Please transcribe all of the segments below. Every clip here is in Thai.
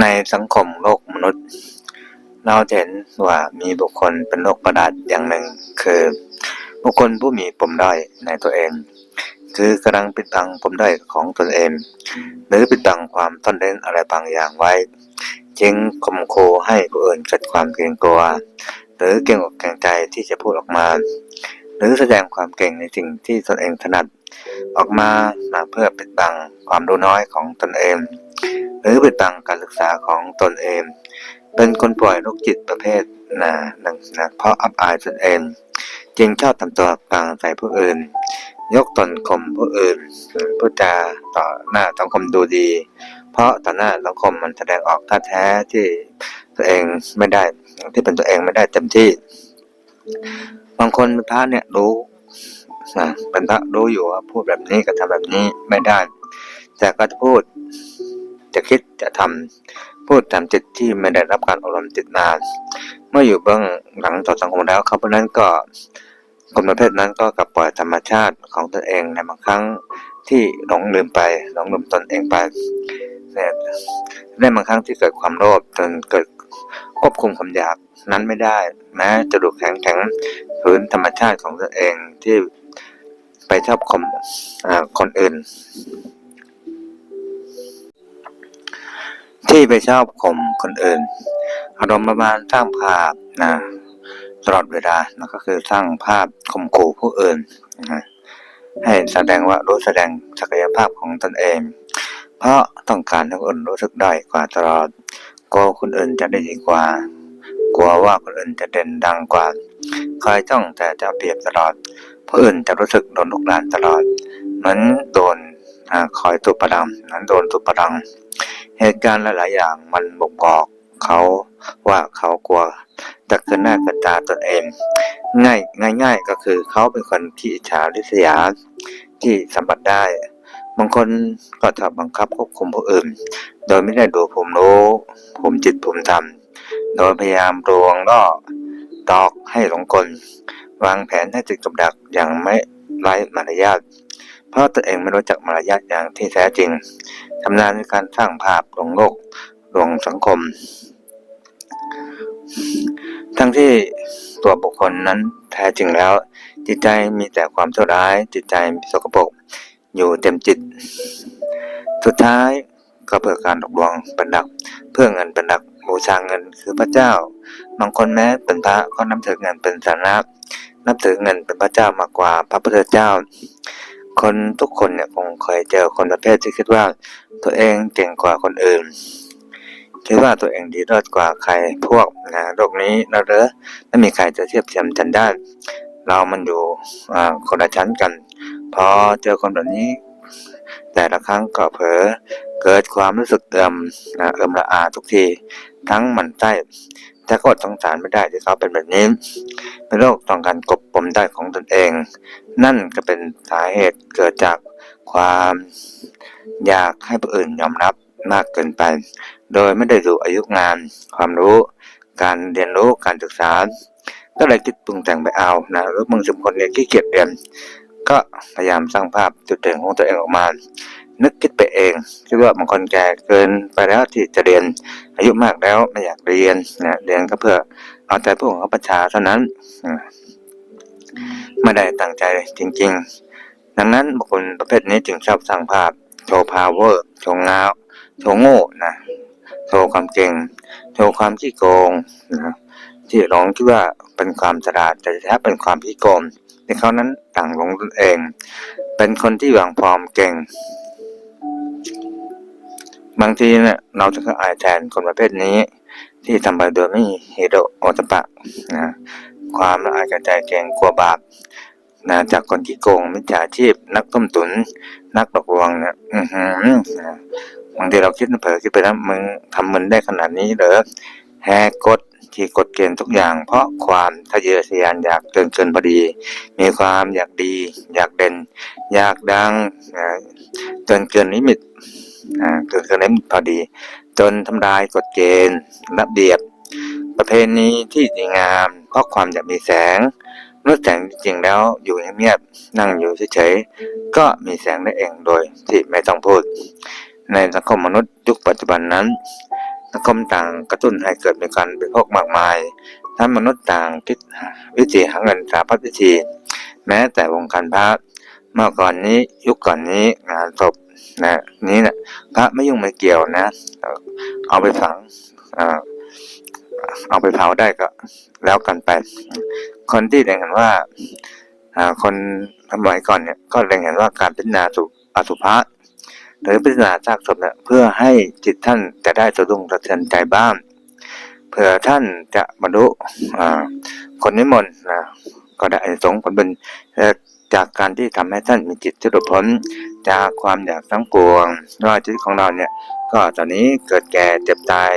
ในสังคมโลกมนุษย์ เราเห็นว่ามีบุคคลเป็นโรคประหลาดอย่างหนึ่ง คือ บุคคลผู้มีปมด้อยในตัวเอง คือกำลังปิดบังปมด้อยของตนเอง หรือปิดบังความต้นเล่นอะไรบางอย่างไว้ จึงข่มขู่ให้ผู้อื่นเกิดความเกรงกลัว หรือเกรงอกเกรงใจที่จะพูดออกมา หรือแสดงความเก่งในสิ่งที่ตนเองถนัด ออกมามาเพื่อปิดบังความรู้น้อยของตนเอง หรือปิดบังการศึกษาของตนเอง เป็นคนป่วยโรคจิตประเภทนะนะนะเพราะอับอายตนเอง จึงชอบทำตัวกลางใส่ผู้อื่น ยกตนข่มผู้อื่นพูดจาต่อหน้าสังคมดูดี เพราะต่อหน้าสังคมมันแสดงออกท่าแท้ที่ตัวเองไม่ได้ที่เป็นตัวเองไม่ได้เต็มที่ บางคนเป็นพระเนี่ยรู้นะเป็นพระรู้อยู่ว่าพูดแบบนี้กับทำแบบนี้ไม่ได้ แต่ก็จะพูด จะคิดจะทำพูดตามจิตที่ไม่ได้รับการอบรมจิตมาเมื่ออยู่เบื้องหลังต่อสังคมแล้วเขาเพราะนั้นก็คนประเภทนั้นก็กลับปล่อยธรรมชาติของตนเองในบางครั้งที่หลงลืมไปหลงลืมตนเองไปเนี่ยในบางครั้งที่เกิดความโลภจนเกิดควบคุมความอยากนั้นไม่ได้ แม้จะดูแข็งแข็งฝืนธรรมชาติของตนเองที่ไปชอบขมคนอื่น ที่ไปชอบข่มคนอื่น อารมณ์ประมาณสร้างภาพนะตลอดเวลานะก็คือสร้างภาพข่มขู่ผู้อื่นนะให้แสดงว่ารู้แสดงศักยภาพของตนเอง เพราะต้องการให้คนอื่นรู้สึกด้อยกว่าตลอดกลัวคนอื่นจะได้ดีกว่า กลัวว่าคนอื่นจะเด่นดังกว่าคอยจ้องแต่จะเอาเปรียบตลอดผู้อื่นจะรู้สึกโดนลุกลานตลอด เหมือนโดนคอยตุบประดังนั้นโดนตุบประดัง เหตุการณ์หลาย ๆ อย่างมันบ่งบอกเขาว่าเขากลัวจะเกินหน้าเกินตาตนเอง ง่ายง่ายๆก็คือเขาเป็นคนที่อิจฉาริษยาที่สัมผัสได้ บางคนก็ชอบบังคับควบคุมผู้อื่น โดยไม่ได้ดูภูมิรู้ภูมจิตภูมธรรมโดยพยายามรวงล่อตอกให้หลงกล วางแผนให้ติดกับดักอย่างไม่ไร้มารยาท เพราะตัวเองไม่รู้จักมารยาทอย่างที่แท้จริงทำงานในการสร้างภาพลวงโลกลวงสังคม ทั้งที่ตัวบุคคลนั้นแท้จริงแล้ว จิตใจมีแต่ความชั่วร้าย จิตใจมีสกปรกอยู่เต็มจิต สุดท้ายก็เพื่อการหลอกลวงเป็นดัก เพื่อเงินเป็นดักบูชาเงินคือพระเจ้า บางคนแม้เป็นพระก็นับถือเงินเป็นสาระนับถือเงินเป็นพระเจ้ามากกว่าพระพุทธเจ้า คนทุกคนเนี่ยคงเคยเจอคนประเภทที่คิดว่าตัวเองเก่งกว่าคนอื่น คิดว่าตัวเองดีเลิศกว่าใครพวกนะโลกนี้นะเหรอไม่มีใครจะเทียบเทียมกันได้ เรามันอยู่คนละชั้นกัน พอเจอคนแบบนี้ แต่ละครั้งก็เผลอเกิดความรู้สึกเอิมนะเอิมละอาทุกที ทั้งหมันใต้ แต่ก็สงสารไม่ได้ที่เขาเป็นแบบนี้ เป็นโรคต้องการกบปมได้ของตนเอง นั่นก็เป็นสาเหตุเกิดจากความอยากให้ผู้อื่นยอมรับมากเกินไป โดยไม่ได้ดูอายุงาน ความรู้ การเรียนรู้การศึกษา ก็เลยคิดปรุงแต่งไปเอานะหรือบางสมคนเนี่ยขี้เกียจเรียน ก็พยายามสร้างภาพจุดเด่นของตัวเองออกมา นึกคิดไปเองคิดว่าบางคนแก่เกินไปแล้วที่จะเรียนอายุมากแล้วไม่อยากเรียนนะเรียนก็เพื่อเอาใจผู้ของเขาประชาเท่านั้นนะไม่ได้ตั้งใจจริง ๆ ดังนั้นบุคคลประเภทนี้จึงชอบสร้างภาพโชว์พาวเวอร์โชว์งาวโชว์โง่นะโชว์ความเก่งโชว์ความขี้โกงนะที่หลงคิดว่าเป็นความฉลาดแต่แท้เป็นความขี้โกงที่เขานั้นต่างหลงตนเอง เป็นคนที่วางฟอร์มเก่ง บางทีเนี่ยเราจะก็อายแทนคนประเภทนี้ ที่ทำไปโดยไม่มีเหตุโอตปะนะความละอายกระใจเกรงกลัวบาปนะจากคนที่โกงมิจฉาชีพ นักต้มตุน นักหลอกลวงเนี่ยอือหือบางทีเราคิดเผลอคิดไปแล้วมึงทำมึนได้ขนาดนี้เหรอแหกกฎที่กฎเกณฑ์ทุกอย่าง เพราะความทะเยอทะยานอยากเกินเกินพอดี มีความอยากดี อยากเด่น อยากดังนะเกินเกินลิมิต เกินเกินลิมิตพอดี จนทำลายกฎเกณฑ์ระเบียบ ประเพณีที่ดีงามเพราะความอยากมีแสงเมื่อแสงจริงแล้วอยู่เงียบๆนั่งอยู่เฉยๆก็มีแสงได้เองโดยที่ไม่ต้องพูด ในสังคมมนุษย์ยุคปัจจุบันนั้น สังคมต่างกระตุ้นให้เกิดมีการบริโภคมากมายท่านมนุษย์ต่างคิดวิธีหาเงินสารพัดวิธี แม้แต่วงการพระเมื่อก่อนนี้ยุคก่อนนี้งานศพ นะนี้นะพระไม่ยุ่งไม่เกี่ยวนะ เอาไปฝังเอาไปเผาได้ก็แล้วกันไป คนที่เล็งเห็นว่าคนสมัยก่อนเนี่ย ก็เล็งเห็นว่าการพิจารณาสุอสุภะหรือพิจารณาซากศพเนี่ยเพื่อให้จิตท่านจะได้สะดุ้งสะเทือนใจบ้างเผื่อท่านจะบรรลุคนนิมนต์นะก็ได้สงส์ผลบุญ จากการที่ทำให้ท่านมีจิตที่หลุดพ้นจากความอยากทั้งปวงว่าชีวิตของเราเนี่ย ก็ตอนนี้เกิดแก่เจ็บตาย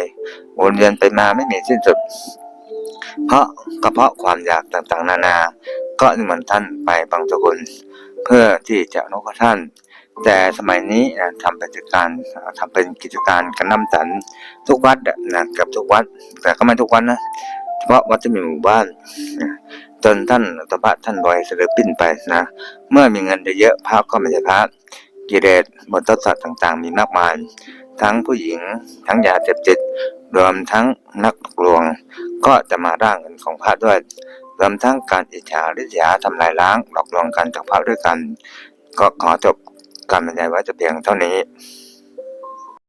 วนเวียนไปมาไม่มีสิ้นสุด เพราะก็เพาะความอยากต่างๆ นานา ก็นิมนต์ท่านไปบังสกุล เพื่อที่จะนุเคราะห์ท่าน แต่สมัยนี้ทำเป็นกิจการทำเป็นกิจการกันน้ำสันทุกวัดนะกับทุกวัด แต่ก็ไม่ทุกวัดนะเฉพาะวัดที่มีหมู่บ้าน จนท่านตพระท่านลอยเสด็จปิ้นไปนะ เมื่อมีเงินเยอะๆพระก็ไม่ใช่พระกิเลสบนต้นสัตว์ต่างๆ มีมากมาย ทั้งผู้หญิง ทั้งยาเสพติดรวมทั้งนักลวง ก็จะมาร่างเงินของพระด้วย รวมทั้งการอิจฉาริษยาทำลายล้างหลอกลวงกันจากพระด้วยกัน ก็ขอจบการบรรยายไว้แต่เพียงเท่านี้